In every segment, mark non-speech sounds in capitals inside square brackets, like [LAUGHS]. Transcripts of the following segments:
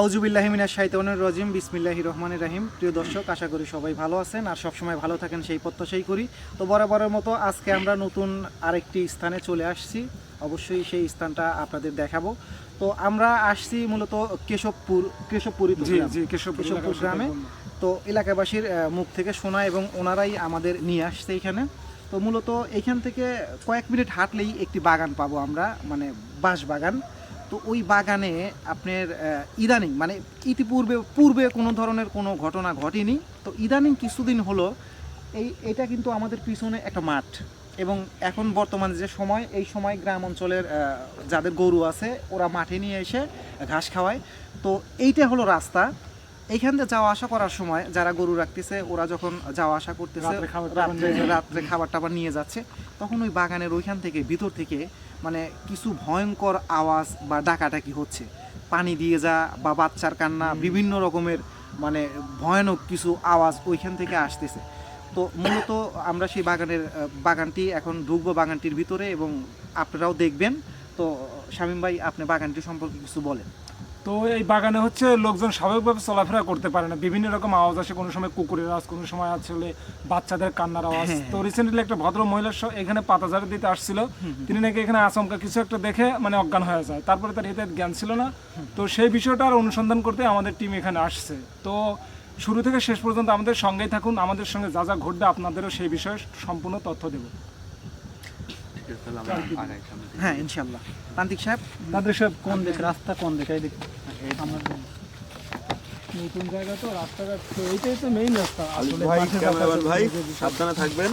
আউজুবিল্লাহিমিনা শাইতানুর রজিম বিসমিল্লাহি রহমানির রাহিম। প্রিয় দর্শক আশা করি সবাই ভালো আছেন আর সবসময় ভালো থাকেন সেই প্রত্যাশাই করি। তো বরাবরের মতো আজকে আমরা নতুন আরেকটি স্থানে চলে আসছি। অবশ্যই সেই স্থানটা আপনাদের দেখাবো। তো আমরা আসছি মূলত কেশবপুর কেশবপুরী জি জি কেশবপুর গ্রামে। তো এলাকাবাসীর মুখ থেকে শোনা এবং ওনারাই আমাদের নিয়ে আসছে এখানে। তো মূলত এইখান থেকে কয়েক মিনিট হাঁটলেই একটি বাগান পাবো আমরা মানে বাঁশ বাগান তো ওই বাগানে আপনার ইদানিং মানে ইতিপূর্বে পূর্বে কোনো ধরনের কোনো ঘটনা ঘটেনি। তো ইদানিং কিছুদিন হলো এই এটা কিন্তু আমাদের পিছনে একটা মাঠ। এবং এখন বর্তমানে যে সময় এই সময় গ্রাম অঞ্চলের যাদের গরু আছে ওরা মাঠে নিয়ে এসে ঘাস খাওয়ায়। তো এইটা হলো রাস্তা। এইখান দিয়ে যাওয়া আসা করার সময় যারা গরু রাখতেছে ওরা যখন যাওয়া আসা করতেছে। রাত্রে খাবার টাবার নিয়ে যাচ্ছে তখন ওই বাগানের ওইখান থেকে ভিতর থেকে মানে কিছু ভয়ঙ্কর আওয়াজ বা ডাকাডাকি হচ্ছে। পানি দিয়ে যা বা বাচ্চার কান্না বিভিন্ন রকমের মানে ভয়ানক কিছু আওয়াজ ওইখান থেকে আসতেছে। তো মূলত আমরা সেই বাগানের বাগানটি এখন ঢুকবো বাগানটির ভিতরে এবং আপনারাও দেখবেন। তো শামীম ভাই আপনি বাগানটি সম্পর্কে কিছু বলেন। তো এই বাগানে হচ্ছে লোকজন স্বাভাবিকভাবে চলাফেরা করতে পারে না। বিভিন্ন রকম আওয়াজ আসে কোনো সময় কুকুরের আওয়াজ কোনো সময় আসলে বাচ্চাদের কান্নার আওয়াজ। হ্যাঁ। তো রিসেন্টলি একটা ভদ্র মহিলার সহ এখানে পাতা ঝাড়ু দিতে আসছিল। তিনি নাকি এখানে আচমকা কিছু একটা দেখে মানে অজ্ঞান হয়ে যায়। তারপরে তার হিতে জ্ঞান ছিল না। তো সেই বিষয়টা আর অনুসন্ধান করতে আমাদের টিম এখানে আসছে। তো শুরু থেকে শেষ পর্যন্ত আমাদের সঙ্গেই থাকুন। আমাদের সঙ্গে যা যা ঘটবে আপনাদেরও সেই বিষয়ে সম্পূর্ণ তথ্য দেবো। হ্যাঁ ইনশাল্লাহ প্রান্তিক সাহেব? তাদের সব কোন দিক? রাস্তা কোন দিকে? এই দিক। আমার নতুন জায়গা তো রাস্তাঘাট তো এইটাই তো মেইন রাস্তা। আসলে ভাই ক্যামেরাম্যান ভাই সাবধানে থাকবেন।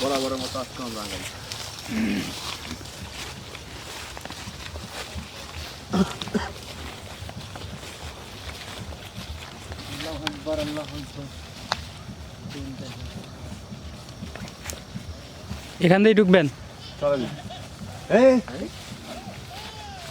বরাবরের মতো আজকে আমরা আগাই আল্লাহু আকবার, আল্লাহু আকবার। এখান দিয়েই ঢুকবেন? চলেন এই।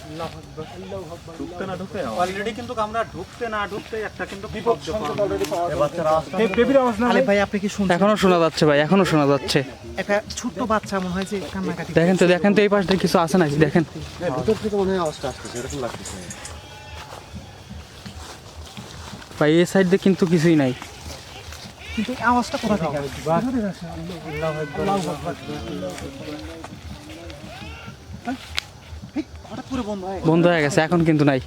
আল্লাহু আকবার, আল্লাহু আকবার, ঢুকতে না ঢুকতে অলরেডি কিন্তু আমরা ঢুকতে না ঢুকতে একটা কিন্তু বিপদ সংকেত already পাওয়া এ যাবে। বাচ্চারা আসতে বে- বেবির আওয়াজ না আলিফ ভাই আপনি কি শুনছেন? এখনও শোনা যাচ্ছে ভাই এখনও শোনা যাচ্ছে। একটা ছোট্ট বাচ্চা মনে হয় যে কান্নাকাটি দেখেন তো দেখেন তো এই পাশে কিছু আছে নাকি? দেখেন। হ্যাঁ ভিতর থেকে মনে হয় আওয়াজটা আসতেছে এরকম লাগতেছে। ভাই এই সাইড দিয়ে কিন্তু কিছুই নাই। কিন্তু আওয়াজটা কোথা থেকে আসছে? বন্ধ হয়ে হয়ে গেছে এখন কিন্তু নাই।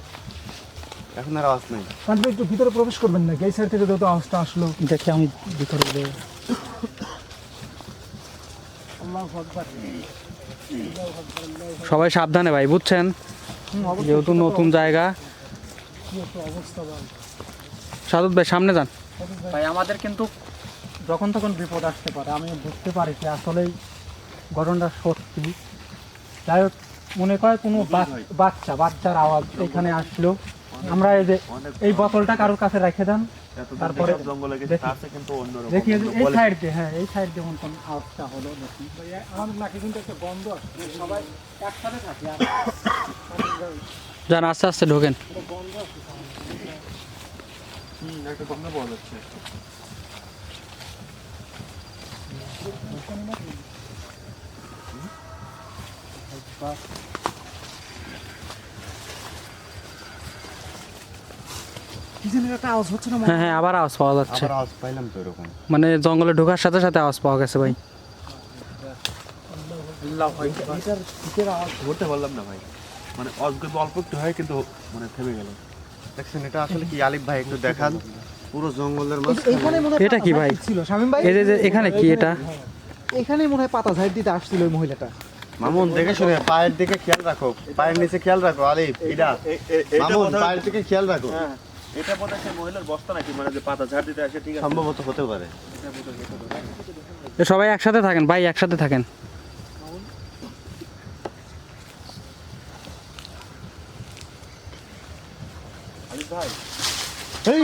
এখন আর আওয়াজ নেই। আপনি একটু ভিতরে প্রবেশ করবেন না এই সাইড থেকে যত আওয়াজটা আসলো। দেখি আমি ভিতরে গিয়ে- সবাই সাবধানে ভাই বুঝছেন? যেহেতু নতুন জায়গা। সাদুত ভাই সামনে যান। ভাই আমাদের কিন্তু যখন তখন বিপদ আসতে পারে আমি বুঝতে পারি যে আসলেই ঘটনাটা সত্যি। যাই হোক মনে করে কোনো বাচ্চা বাচ্চার আওয়াজ এখানে আসলো। আমরা এই যে এই বোতলটা কারোর কাছে রেখে দেন তারপরে তারপরে জঙ্গলে গেছে দেখি। তার চেয়ে কিন্তু অন্যরকম দেখি এই সাইড দিয়ে হ্যাঁ এই সাইড দিয়ে কোন আওয়াজটা হলো দেখি। আমাদের নাকি কিন্তু একটা বন্ধ আসছে সবাই একসাথে থাকি যান আস্তে আস্তে ঢোকেন। হুম, একটা গন্ধ পাওয়া যাচ্ছে। হ্যাঁ হ্যাঁ আবার আওয়াজ পাওয়া যাচ্ছে। আওয়াজ পাইলাম তো এরকম। মানে জঙ্গলে ঢোকার সাথে সাথে আওয়াজ পাওয়া গেছে ভাই। আওয়াজ? ধরতে পারলাম না ভাই। মানে অল্প অল্প একটু হয় কিন্তু মানে থেমে গেল। দেখছেন এটা আসলে কি? আলিফ ভাই একটু দেখান। পুরো জঙ্গলের এখানে মনে এটা কি ভাই? দিচ্ছিল। শামীম ভাই? এই যে এখানে কি এটা? এখানেই মনে হয় পাতা ঝাড় দিতে আসছিল ওই মহিলাটা। মামুন দেখে শুনে পায়ের দিকে খেয়াল রাখো। পায়ের নিচে খেয়াল রাখো আলিফ এটা মামুন পায়ের দিকে খেয়াল রাখো। এটা বোধ হয় মহিলার বস্তা নাকি? মানে যে পাতা ঝাড় দিতে আসে ঠিক আছে। সম্ভবত হতে পারে। সবাই একসাথে থাকেন ভাই একসাথে থাকেন।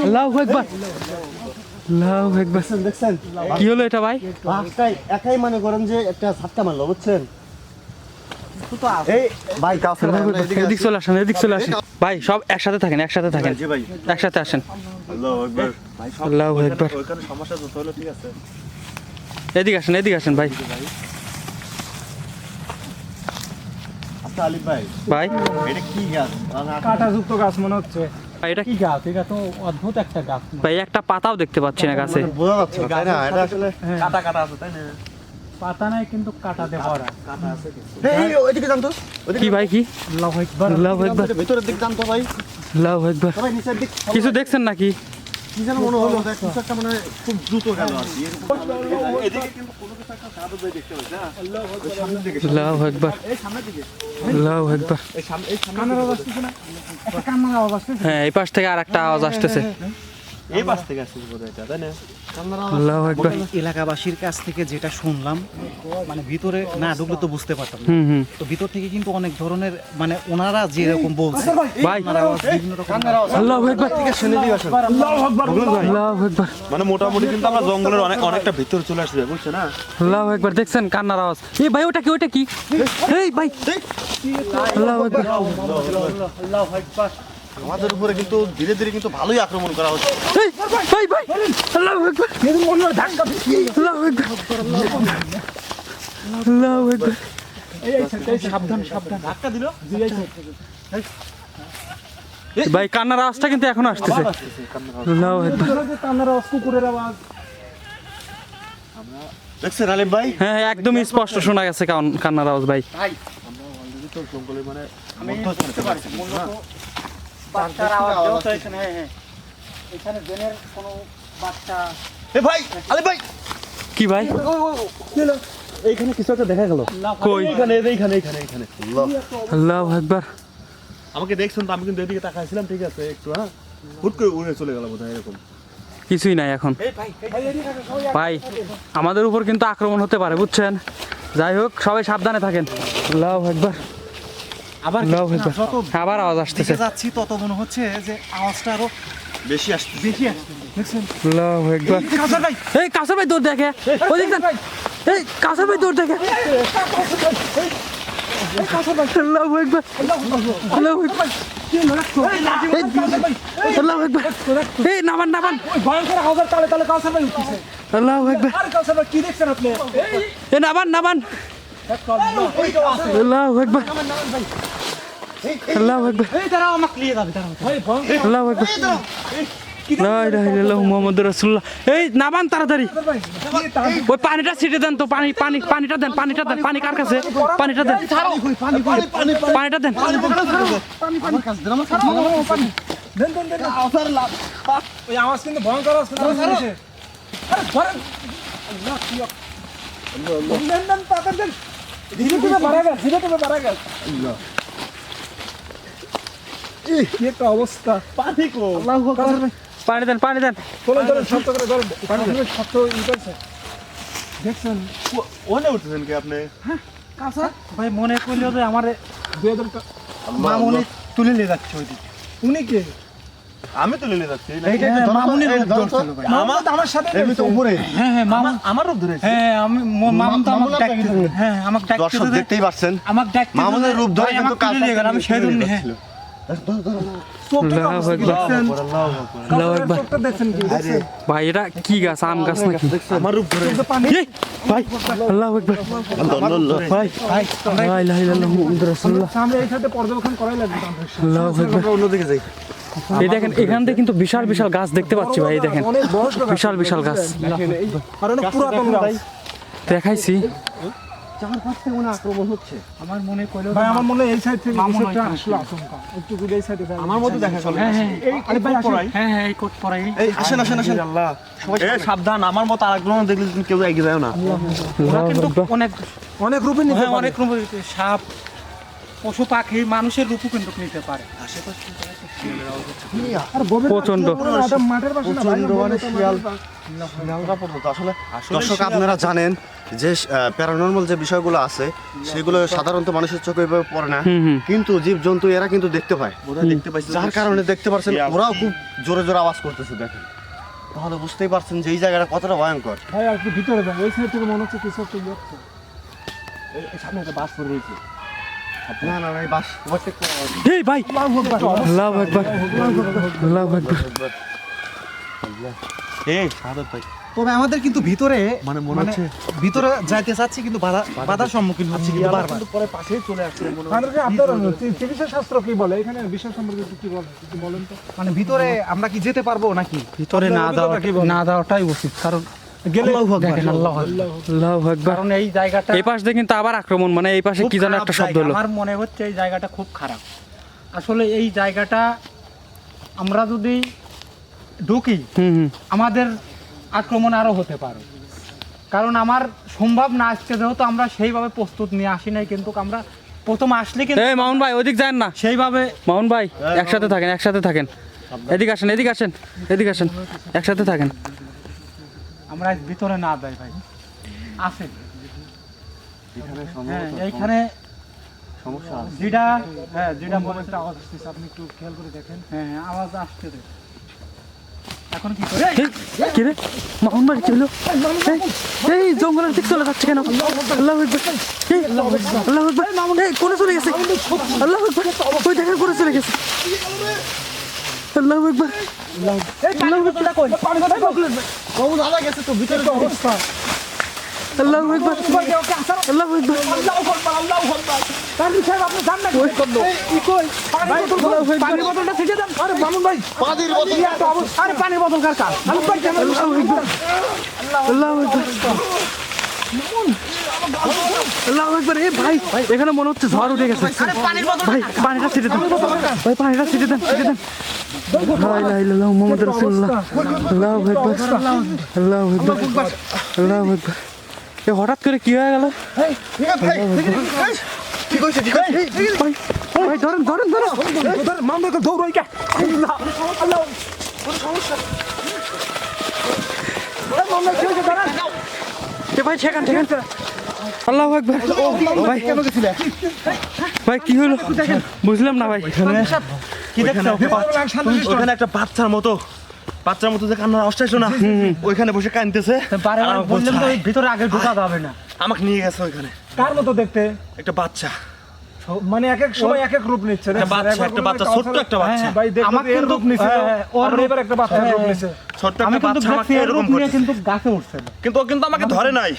আল্লাহু আকবার আল্লাহু আকবার দেখছেন কি হলো এটা ভাই? একাই মনে করেন যে একটা ঝাটকা মারলো বুঝছেন? এদিক চলে আসেন এদিক চলে আসেন। ভাই সব একসাথে থাকেন একসাথে থাকেন। ভাই। একসাথে আসেন। আল্লাহু আকবার। আল্লাহু আকবার ওইখানে সমস্যা যত হলো ঠিক আছে। এদিক আসেন এদিক আসেন ভাই। আচ্ছা ভাই। ভাই। এটা কি গাছ? মানে কাঁটাযুক্ত গাছ মনে হচ্ছে। এটা কি গাছ? এটা তো অদ্ভুত একটা গাছ। ভাই একটা পাতাও দেখতে পাচ্ছি না গাছে। বোঝা যাচ্ছে না, তাই না? এটা আসলে কাটা কাটা আছে তাই না? পাতা নাই কিন্তু কাটাতে ভরা এই ওইদিকে জানতো কি ভাই কি? আল্লাহু আকবার আল্লাহু আকবার ভিতরের দিক ভাই। আল্লাহু আকবার কিছু দেখছেন নাকি? কি যেন মনে হলো দেখ, কিছু একটা মানে খুব দ্রুত গেল আর কি। এদিকে কিন্তু কোনো কিছু একটা সাদা যায় দেখতে পাচ্ছি হ্যাঁ আল্লাহু আকবার। আল্লাহু আকবার। একটা কান্নার আওয়াজ আসছে হ্যাঁ এই পাশ থেকে আর একটা আওয়াজ আসতেছে। এই পাশ থেকে আসছে বোধ এটা তাই না? এলাকাবাসীর কাছ থেকে যেটা শুনলাম মানে ভিতরে না ঢুকলে তো বুঝতে পারতাম তো ভিতর থেকে কিন্তু অনেক ধরনের মানে ওনারা যেরকম বলছে আল্লাহু আল্লাহু আকবার মানে মোটামুটি কিন্তু আমরা জঙ্গলের অনেক অনেকটা ভিতরে চলে আসবে বুঝছ না? আল্লাহু আকবার দেখছেন কান্নার আওয়াজ। এই ভাই ওটা কি ওটা কি? এই ভাই। আল্লাহু আকবার। আমাদের উপরে কিন্তু ধীরে ধীরে কিন্তু ভালোই আক্রমণ করা হচ্ছে। এই ভাই! কান্নার আওয়াজটা কিন্তু এখন আসতেছে। কান্নার আওয়াজ। কুকুরের আওয়াজ। দেখছেন আলিম ভাই? হ্যাঁ হ্যাঁ, একদম স্পষ্ট শোনা গেছে কান্নার আওয়াজ ভাই। বাচ্চার এখানে হ্যাঁ হ্যাঁ। এখানে জেনের কোনো বাচ্চা এ ভাই ভাই। কি ভাই? এইখানে কিছু একটা দেখা গেল। কই? এখানে এইখানে আল্লাহু। আকবার। আমাকে দেখছেন তো আমি কিন্তু এদিকে তাকাইছিলাম ঠিক আছে একটু হ্যাঁ। হুট করে উড়ে চলে গেল বোধহয় এরকম। কিছুই নাই এখন। ভাই আমাদের উপর কিন্তু আক্রমণ হতে পারে বুঝছেন? যাই হোক সবাই সাবধানে থাকেন। আল্লাহু আকবার। আবার যত আবার আওয়াজ আসতেছে। যাচ্ছি তত মনে হচ্ছে যে আওয়াজটা আরও বেশি আসছে বেশি আসছে। দেখছেন? আল্লাহু আকবার কাউসার ভাই। এই কাসর ভাই দৌড় দেখে। ওই দেখেন এই কাসর ভাই দৌড় দেখে। আল্লাহু আকবার আল্লাহু আকবার এই, এই নামান নামান। ভয়ঙ্কর আওয়াজের তালে তালে কাউসার ভাই উঠতেছে আল্লাহু আকবার আর কাউসার ভাই কি দেখছেন আপনি? এ নামান নামান। আল্লাহু আকবার। আল্লাহু ভয়ঙ্কর আল্লাহু ইলাহা ইল্লাল্লাহু মুহাম্মাদুর এই নামান তাড়াতাড়ি। ওই পানিটা ছিটে দেন তো পানি পানি পানিটা দেন পানিটা দেন পানি কার কাছে? পানিটা দেন। পানিটা দেন। দেন দেন দেন আওয়াজের লাভ ওই আওয়াজ কিন্তু ভয়ঙ্কর ধীরে ধীরে মারা গেল ধীরে ধীরে মারা গেল কি একটা অবস্থা। পানি কো আল্লাহু আকবার। পানি দেন পানি দেন চলুন চলুন শক্ত করে ধরুন পানি ধরে শক্ত ই করছে দেখছেন? ওনে উঠছেন কি আপনি? কাঁচা ভাই মনে করল যে আমার দুই হাজার মামুনি তুলে নিয়ে যাচ্ছে ওইদিকে। উনি কে? আমি তো লিলে যাচ্ছি। হ্যাঁ, ভাই। মামুন তো আমার সাথে তো উপরে। হ্যাঁ হ্যাঁ মামুন আমার রূপ ধরেছে। হ্যাঁ আমি মামুন তো আমাকে ডাকতে হ্যাঁ আমাকে ডাকতে দর্শক দেখতেই পাচ্ছেন আমাকে ডাকতে মামুনের রূপ ধরে ভাই, কিন্তু গেল, আমি আল্লাহু দেখছেন? ভাই এটা কি গাছ? আম গাছ নাকি? আমার রূপ ধরে এই, ভাই আল্লাহু আকবার। ভাই ভাই লা ইলাহা ইল্লাল্লাহু মুহাম্মাদুর রাসূলুল্লাহ। সামনে এই সাথে পর্যবেক্ষণ করাই লাগবে। আমাদের। আল্লাহু আকবার। আমরা অন্যদিকে যাই। এই দেখেন এখান থেকে কিন্তু বিশাল বিশাল গাছ দেখতে পাচ্ছি ভাই এই দেখেন। বিশাল বিশাল গাছ। আর অনেক পুরাতন গাছ। দেখাইছি। আমার মনে কইলো ভাই আমার মনে এই সাইড থেকে কিছু আসলো আশঙ্কা একটু ঘুরে এই সাইডে আমার মতো দেখা গেল। হ্যাঁ হ্যাঁ। এই আরে ভাই আসেন। হ্যাঁ হ্যাঁ এই কোট পরাই। এই আসেন আসেন আসেন। আল্লাহ এ সাবধান। আমার মতো আরেকজন দেখলে তুমি কেউ এগিয়ে যায় না। অনেক অনেক রূপে নিতে পারে। অনেক রূপে সাপ পশু পাখি মানুষের রূপও কিন্তু নিতে পারে। আর মানে শিয়াল। আসলে দর্শক আপনারা জানেন যে প্যারানর্মাল যে বিষয়গুলো আছে সেগুলো সাধারণত মানুষের চোখে এভাবে পড়ে না। কিন্তু জীব জন্তু এরা কিন্তু দেখতে পায়। দেখতে পাইছি যার কারণে দেখতে পাচ্ছেন ওরাও খুব জোরে জোরে আওয়াজ করতেছে দেখেন। তাহলে বুঝতেই পারছেন যে এই জায়গাটা কতটা ভয়ঙ্কর। ভাই আর একটু ভিতরে যান ওই সাইড থেকে মনে হচ্ছে কিছু একটা সামনে একটা বাস পড়ে রয়েছে। না না না এই বাস overtake করা এই ভাই! আল্লাহু আকবার। আল্লাহু আকবার। এই সাদত ভাই। তবে আমাদের কিন্তু ভিতরে মানে মনে হচ্ছে ভিতরে যাইতে চাচ্ছি কিন্তু বাধা বাধার সম্মুখীন হচ্ছি কিন্তু বারবার। কিন্তু পরে পাশেই চলে আসছে মনে আপনার চিকিৎসা শাস্ত্র কি বলে? এখানে বিষয় সম্পর্কে কি বলেন তো। মানে ভিতরে আমরা কি যেতে পারব নাকি? ভিতরে না বলে? না যাওয়াটাই উচিত কারণ কারণ এই জায়গাটা এই পাশ দিয়ে কিন্তু আবার আক্রমণ মানে এই পাশে কি যেন একটা শব্দ হলো। আমার মনে হচ্ছে এই জায়গাটা খুব খারাপ। আসলে এই জায়গাটা আমরা যদি ঢুকি হুম হুম। আমাদের আক্রমণ আরও হতে পারে। কারণ আমার সম্ভব না আসছে যেহেতু আমরা সেইভাবে প্রস্তুত নিয়ে আসি নাই কিন্তু আমরা প্রথম আসলে কিন্তু এই ভাই ওদিক যান না। সেইভাবে মামুন ভাই একসাথে থাকেন একসাথে থাকেন। এদিকে আসেন এদিকে আসেন এদিকে আসেন একসাথে থাকেন। আমরা ভিতরে না দেয় ভাই। আসে এখানে হ্যাঁ এইখানে সমস্যা যেটা হ্যাঁ যেটা বলেছে আওয়াজ আসতেছে আপনি একটু খেয়াল করে দেখেন। হ্যাঁ হ্যাঁ, আওয়াজ আসছে এখন কি করে? কি রে? মামুন এই, জঙ্গলের দিক চলে যাচ্ছে কেন? আল্লাহ আকবার। আল্লাহ মামুন কোনে চলে গেছে? আল্লাহ ওই দেখেন কোনে চলে গেছে। আল্লাহ আকবার। আল্লাহ আকবার। আল্লাহ আকবার। আল্লাহ আকবার। পানি বোতলটা থেকে দেন। আরে মামুন ভাই। পানির বোতল বোতল কার কার? ভাই আল্লাহ আকবার। এ ভাই এখানে মনে হচ্ছে ঝড় উঠে গেছে। ভাই পানিটা ছিটে দেন। ভাই পানিটা ছিটে দেন ছিটে দেন। হঠাৎ করে কি হয়ে গেল ভাই ভাই ধরেন ধরেন ধরেন মামুন দৌড়াই আল্লাহ একবার ভাই ভাই কি হলো বুঝলাম না ভাই কি দেখছ? ওখানে একটা বাচ্চার মতো বাচ্চার মতো যে কান্নার আওয়াজটা এসো না। ওইখানে বসে কাঁদতেছে। বললাম তো ভিতরে আগে ঢোকা যাবে না। আমাকে নিয়ে গেছে ওইখানে। কার মতো দেখতে? একটা বাচ্চা। মানে এক এক সময় এক এক রূপ নিচ্ছে একটা বাচ্চা একটা বাচ্চা ছোট্ট একটা বাচ্চা। ভাই এর কিন্তু- রূপ নিছে। হ্যাঁ, হ্যাঁ, ওর এবার একটা বাচ্চার হ্যাঁ, রূপ হ্যাঁ। নিছে। ছোট্ট একটা বাচ্চা আমাকে এরকম কিন্তু গাছে উঠছে কিন্তু ও কিন্তু আমাকে ধরে নাই।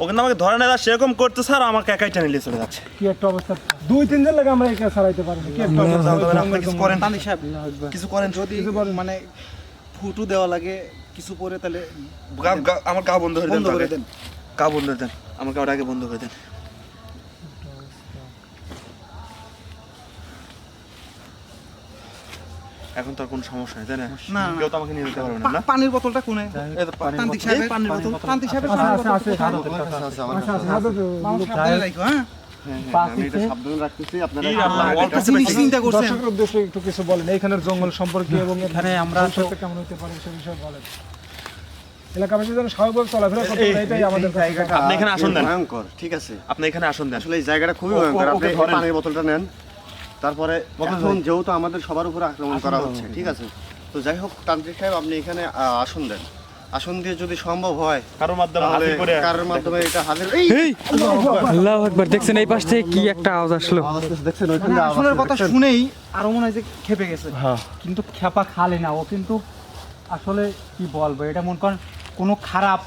ও কিন্তু আমাকে ধরে না সেরকম করতে স্যার আমাকে একাই টেনে নিয়ে চলে যাচ্ছে। কি একটা অবস্থা। দুই তিন দিন লাগে আমরা একা সারাইতে পারব কি একটা অবস্থা। আপনি কিছু করেন। তানি সাহেব কিছু করেন যদি মানে ফুটু দেওয়া লাগে কিছু পরে তাহলে আমার গা বন্ধ করে দেন বন্ধ করে দেন। গা বন্ধ করে দেন। আমাকে ওটা আগে বন্ধ করে দেন। এখন তো আর কোনো সমস্যা নেই তাই না? না, কেউ তো আমাকে নিয়ে যেতে পারবে না না? পানির বোতলটা কোনে? এই তো পানির তান্ত্রিক বোতল। সাহেব পানির তান্ত্রিক হ্যাঁ? আমি এটা সাবধানে রাখতেছি আপনারা হ্যাঁ, অল্প একটা জিনিস চিন্তা করছেন। দর্শকের উদ্দেশ্যে একটু কিছু বলেন এইখানের জঙ্গল সম্পর্কে এবং এখানে আমরা কেমন হতে পারে সে বিষয়ে বলেন। এলাকাবাসী যেন স্বাভাবিক চলাফেরা করতে পারে এটাই আমাদের জায়গাটা আপনি এখানে আসন দেন। ভয়ঙ্কর ঠিক আছে। আপনি এখানে আসুন দেন। আসলে এই জায়গাটা খুবই ভয়ঙ্কর আপনি। পানির বোতলটা নেন। তারপরে এখন যেহেতু আমাদের সবার উপরে আক্রমণ করা হচ্ছে ঠিক আছে? তো যাই হোক তান্ত্রিক সাহেব আপনি এখানে আসন দেন। আসন দিয়ে যদি সম্ভব হয় কারোর মাধ্যমে হাজির করে কারোর মাধ্যমে এটা হাজির এই! আল্লাহ একবার দেখছেন এই পাশ থেকে কি একটা আওয়াজ আসলো? আওয়াজ দেখছেন? ওইখানে আওয়াজ আসলের কথা শুনেই আরও মনে হয় যে খেপে গেছে। কিন্তু খেপা খালে না ও কিন্তু আসলে কি বলব এটা মনে করেন কোনো খারাপ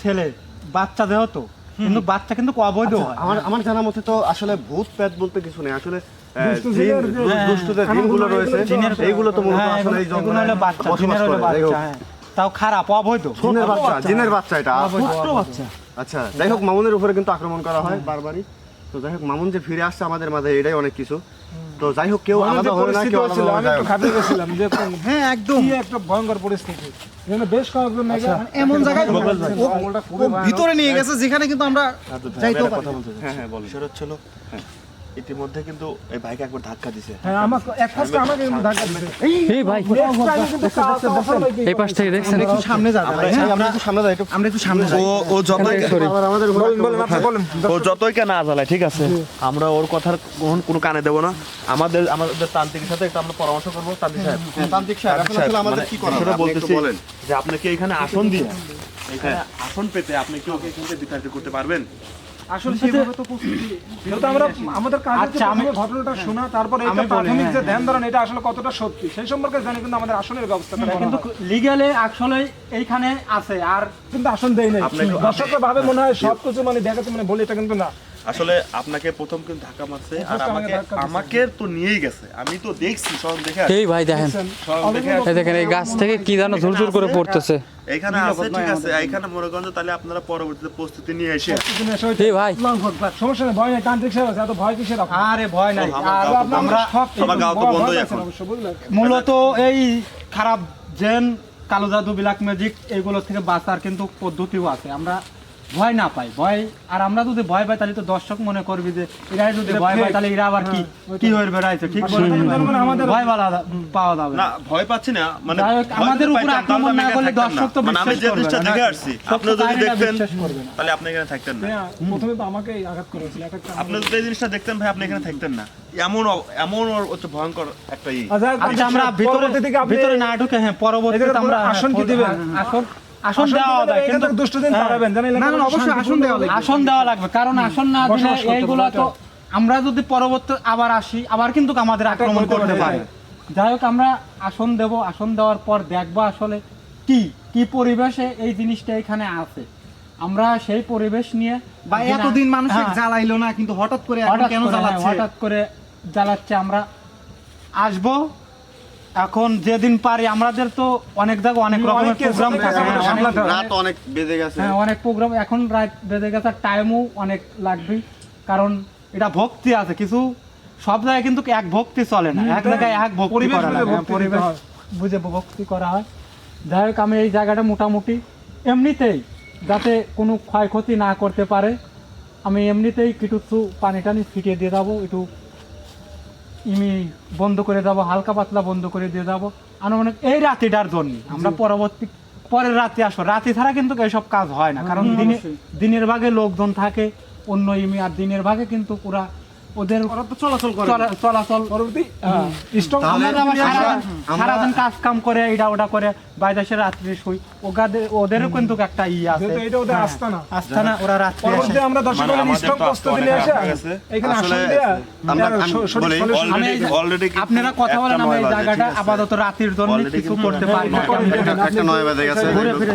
ছেলে বাচ্চা দেহ তো। কিন্তু বাচ্চা কিন্তু অবৈধ হয়। আমার আমার জানা মতে তো আসলে ভূত প্যাত বলতে কিছু নেই। আসলে আহ, দুষ্টু জিন- জিনের যে- দু- দুষ্টুদের জিনগুলো রয়েছে। এইগুলো তো মূলত আসলে এই জঙ্গলে বসবাস করে, যাই হোক। বাচ্চা তাও খারাপ অবৈধ। জিনের বাচ্চা জিনের বাচ্চা এটা। বাচ্চা। আচ্ছা যাই হোক মামুনের উপরে কিন্তু আক্রমণ করা হয় বারবারই। তো যাই হোক মামুন যে ফিরে আসছে আমাদের মাঝে এটাই অনেক কিছু। তো যাই হোক কেউ আমাদের আলাদা যে না কেউ আলাদা আমি একটু ঘাবড়ে গেছিলাম যে [LAUGHS] হ্যাঁ একদম। কি একটা ভয়ঙ্কর পরিস্থিতি। যেখানে বেশ কয়েকজন নাকি এমন জায়গায়। ভিতরে নিয়ে গেছে যেখানে কিন্তু আমরা যাইতেও পারি কথা। বলতে হ্যাঁ হ্যাঁ বলুন। সেটা হচ্ছিল ইতিমধ্যে কিন্তু এই ভাইকে একবার ধাক্কা দিছে। হ্যাঁ আমাকে এক আমাকে ধাক্কা দিছে। এই ভাই এই পাশ থেকে দেখছেন একটু সামনে হ্যাঁ? আমরা একটু সামনে যাই একটু আমরা একটু সামনে যাই। ও ও যতই আমাদের বলেন বলেন আপনি বলেন। ও যতই কেন না জ্বালায় ঠিক আছে? আমরা ওর কথার গ্রহণ কোনো কানে দেবো না। আমাদের আমাদের তান্ত্রিকের সাথে একটু আমরা পরামর্শ করব। তান্ত্রিক সাহেব। হ্যাঁ, তান্ত্রিক সাহেব এখন আসলে আমাদের মানে কি করা? আপনি বলতেছি বলেন। যে আপনাকে এখানে আসন দিয়ে এখানে আসন পেতে আপনি কি ওকে এখান থেকে বিতাড়িত করতে পারবেন? আসলে সেভাবে তো প্রস্তুতি যেহেতু আমরা আমাদের কাজ হচ্ছে আচ্ছা, আমি- ঘটনাটা শোনা তারপরে এটা প্রাথমিক যে হ্যাঁ, ধ্যান ধারণা এটা আসলে কতটা সত্যি? সেই সম্পর্কে জানি কিন্তু আমাদের আসনের ব্যবস্থা করা কিন্তু কিন্তু লিগালে আসলে এইখানে আছে আর কিন্তু আসন দেয় নাই। দর্শকের ভাবে মনে হয় সব কিছু মানে দেখাচ্ছে মানে বলে এটা কিন্তু না। আসলে আপনাকে প্রথম কিন্তু ধাক্কা মারছে আর আমাকে আমাকে তো নিয়েই গেছে। আমি তো দেখছি সব দেখে এই ভাই দেখেন। এই দেখেন এই গাছ থেকে কি যেন ঝুরঝুর করে পড়তেছে। এখানে আছে ঠিক আছে। এখানে যে তাহলে আপনারা পরবর্তীতে প্রস্তুতি নিয়ে এসে এই ভাই। সমস্যা নেই ভয় নেই তান্ত্রিক সাহেব আছে এত ভয় কিসের আরে ভয় নাই। আর আমরা আমরা সব আমার গাও তো বন্ধই এখন। মূলত এই খারাপ জেন কালো জাদু ব্ল্যাক ম্যাজিক এগুলো থেকে বাঁচার কিন্তু পদ্ধতিও আছে। আমরা ভয় না পাই ভয় আর আমরা যদি ভয় পাই তাহলে তো দর্শক মনে করবি যে এরা যদি ভয় পায় তাহলে এরা আবার কি কি হয়ে বেড়াইছে ঠিক আমাদের- ভয় পাওয়া পাওয়া যাবে না। ভয় পাচ্ছি না মানে আমাদের উপরে আক্রমণ না করলে দর্শক তো মানে আমি যে না। দেখে আসছি আপনি যদি দেখতেন। তাহলে আপনি এখানে থাকতেন না। হ্যাঁ, প্রথমে তো আমাকেই আঘাত করেছিল একটা আপনি যদি এই জিনিসটা দেখতেন ভাই আপনি এখানে থাকতেন না। এমন এমন ওর হচ্ছে ভয়ঙ্কর একটা ই। আচ্ছা, আচ্ছা আমরা ভিতরে পরবর্তী দিকে আপনি ভিতরে না ঢুকে হ্যাঁ পরবর্তীতে আমরা আসন কি দিবেন? আসন আসন দেওয়া এখান কিন্তু থেকে দুষ্টদিন হ্যাঁ। জানেন, না, না, অবশ্যই আসন দেওয়া লাগবে। আসন দেওয়া লাগবে কারণ আসন না দিলে এইগুলো তো আমরা যদি পরবর্তী আবার আসি আবার কিন্তু আমাদের আক্রমণ করতে। পারে যাই হোক আমরা আসন দেব আসন দেওয়ার পর দেখব আসলে কি কি পরিবেশে এই জিনিসটা এখানে আছে আমরা সেই পরিবেশ নিয়ে বা এতদিন মানুষ হ্যাঁ, জ্বালাইলো না কিন্তু হঠাৎ করে কেন হ্যাঁ, জ্বালাচ্ছে হঠাৎ করে জ্বালাচ্ছে আমরা আসব এখন যেদিন পারি আমাদের তো অনেক জায়গায় অনেক রকমের প্রোগ্রাম থাকে। অনেক- রাত অনেক বেজে গেছে। হ্যাঁ অনেক প্রোগ্রাম এখন রাত বেজে গেছে টাইমও অনেক লাগবে কারণ এটা ভক্তি আছে। কিছু সব জায়গায় কিন্তু এক ভক্তি চলে না। এক জায়গায় এক ভক্তি করা বুঝে হ্যাঁ, ভক্তি পরিবেশ বুঝে ভক্তি করা হয়। যাই হোক আমি এই জায়গাটা মোটামুটি এমনিতেই যাতে কোনো ক্ষয়ক্ষতি না করতে পারে আমি এমনিতেই কিছু পানি টানি ছিটিয়ে দিয়ে যাব। একটু ইমি বন্ধ করে দেবো হালকা পাতলা বন্ধ করে দিয়ে যাব আনুমানিক এই রাতিটার জন্য। আমরা পরবর্তী পরের রাতে আসো। রাতে ছাড়া কিন্তু এইসব কাজ হয় না। কারণ দিনে দিনের ভাগে লোকজন থাকে অন্য ইমি আর দিনের ভাগে কিন্তু পুরা ওদের চলাচল করে। চলাচল পরবর্তী স্ট্রং আমরা আবার সারা- সারাদিন কাজ কাম করে এটা ওটা করে বাইদেশে রাত্রে শুই। ওদেরও কিন্তু একটা ই আছে। এটা ওদের হ্যাঁ, আস্তানা। আস্তানা ওরা রাত্রে আসে। পরবর্তী আমরা দর্শক মানে নিয়ে এসে এখানে আসলে অলরেডি আপনারা কথা বলেন আমি এই জায়গাটা আপাতত রাতের জন্য কিছু করতে পারি না একটা নয় বেজে গেছে। ঘুরে ফিরে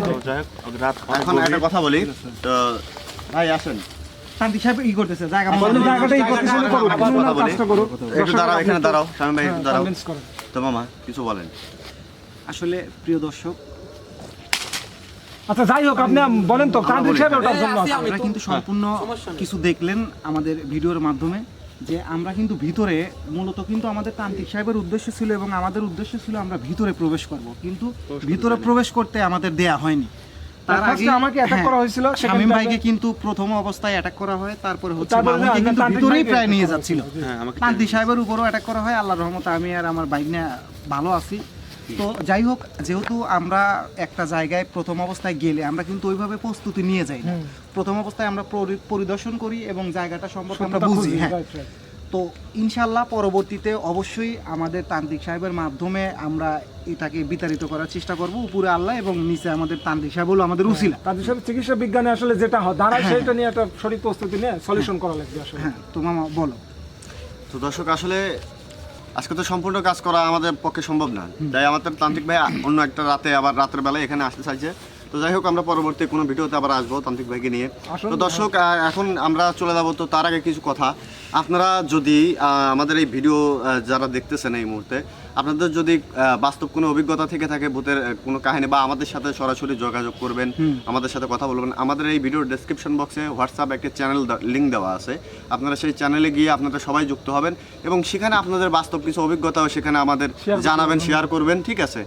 এখন একটা কথা বলি। তো ভাই আসেন। শান্তি সাহেব ই করতেছে জায়গা আমাদের জায়গাটাই করতে শুরু করুন। কথা ওনার কাজটা করুন। একটু দাঁড়াও এখানে দাঁড়াও স্বামী ভাই একটু দাঁড়াও। তো মামা কিছু বলেন। আসলে প্রিয় দর্শক আচ্ছা যাই হোক আপনি বলেন তো তান্ত্রিক সাহেব ওটার জন্য। আপনারা কিন্তু সম্পূর্ণ কিছু দেখলেন আমাদের ভিডিওর মাধ্যমে যে আমরা কিন্তু ভিতরে মূলত কিন্তু আমাদের তান্ত্রিক সাহেবের উদ্দেশ্য ছিল এবং আমাদের উদ্দেশ্য ছিল আমরা ভিতরে প্রবেশ করব। কিন্তু ভিতরে প্রবেশ করতে আমাদের দেয়া হয়নি। তার আগে আমাকে হ্যাঁ, করা হয়েছিল, শামীম ভাইকে কিন্তু প্রথম অবস্থায় অ্যাটাক করা হয় তারপরে হচ্ছে মামুনকে কিন্তু ভিতরেই প্রায় নিয়ে যাচ্ছিল। হ্যাঁ আমাকে তান্ত্রিক সাহেবের উপরও অ্যাটাক করা হয় আল্লাহর রহমতে আমি আর আমার বাইক নিয়ে ভালো আছি। তো যাই হোক যেহেতু আমরা একটা জায়গায় প্রথম অবস্থায় গেলে আমরা কিন্তু ওইভাবে প্রস্তুতি নিয়ে যাই না। প্রথম অবস্থায় আমরা পরিদর্শন করি এবং জায়গাটা সম্পর্কে আমরা বুঝি হ্যাঁ. তো ইনশাল্লাহ পরবর্তীতে অবশ্যই আমাদের তান্ত্রিক সাহেবের মাধ্যমে আমরা এটাকে বিতাড়িত করার চেষ্টা করব উপরে আল্লাহ এবং নিচে আমাদের তান্ত্রিক সাহেব হলো আমাদের উসিলা। তাদের সাথে চিকিৎসা বিজ্ঞানে আসলে যেটা হয় দাঁড়ায় সেটা নিয়ে একটা সঠিক প্রস্তুতি নিয়ে সলিউশন করা লাগবে আসলে। হ্যাঁ তো মামা বলো। তো দর্শক আসলে আজকে তো সম্পূর্ণ কাজ করা আমাদের পক্ষে সম্ভব না। তাই আমাদের তান্ত্রিক ভাই অন্য একটা রাতে আবার রাতের বেলায় এখানে আসতে চাইছে। তো যাই হোক আমরা পরবর্তী কোনো ভিডিওতে আবার আসব তান্ত্রিক ভাইকে নিয়ে। তো দর্শক এখন আমরা চলে যাব। তো তার আগে কিছু কথা। আপনারা যদি আমাদের এই ভিডিও যারা দেখতেছেন এই মুহূর্তে আপনাদের যদি বাস্তব কোনো অভিজ্ঞতা থেকে থাকে ভূতের কোনো কাহিনী বা আমাদের সাথে সরাসরি যোগাযোগ করবেন আমাদের সাথে কথা বলবেন আমাদের এই ভিডিওর ডেসক্রিপশন বক্সে হোয়াটসঅ্যাপ একটি চ্যানেল লিঙ্ক দেওয়া আছে। আপনারা সেই চ্যানেলে গিয়ে আপনারা সবাই যুক্ত হবেন এবং সেখানে আপনাদের বাস্তব কিছু অভিজ্ঞতাও সেখানে আমাদের জানাবেন শেয়ার করবেন ঠিক আছে?